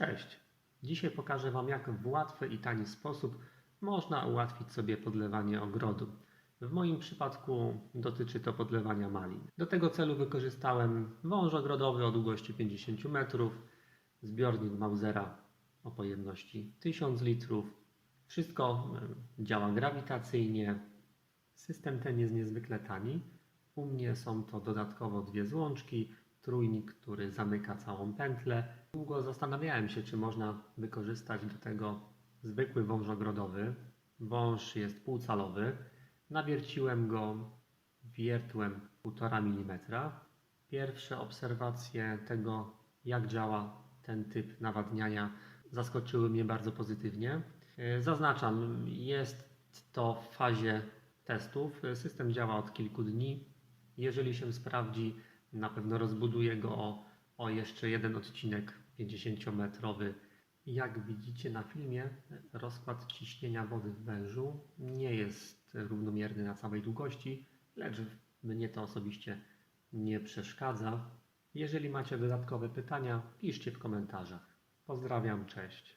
Cześć! Dzisiaj pokażę Wam, jak w łatwy i tani sposób można ułatwić sobie podlewanie ogrodu. W moim przypadku dotyczy to podlewania malin. Do tego celu wykorzystałem wąż ogrodowy o długości 50 metrów, zbiornik Mausera o pojemności 1000 litrów. Wszystko em, działa grawitacyjnie. System ten jest niezwykle tani. U mnie są to dodatkowo dwie złączki, trójnik, który zamyka całą pętlę. Długo zastanawiałem się, czy można wykorzystać do tego zwykły wąż ogrodowy. Wąż jest półcalowy. Nawierciłem go wiertłem 1,5 mm. Pierwsze obserwacje tego, jak działa ten typ nawadniania, zaskoczyły mnie bardzo pozytywnie. Yy, Zaznaczam, jest to w fazie testów. System działa od kilku dni. Jeżeli się sprawdzi, na pewno rozbuduję go o, o jeszcze jeden odcinek 50-metrowy. Jak widzicie na filmie, rozkład ciśnienia wody w wężu nie jest równomierny na całej długości, lecz mnie to osobiście nie przeszkadza. Jeżeli macie dodatkowe pytania, piszcie w komentarzach. Pozdrawiam, cześć.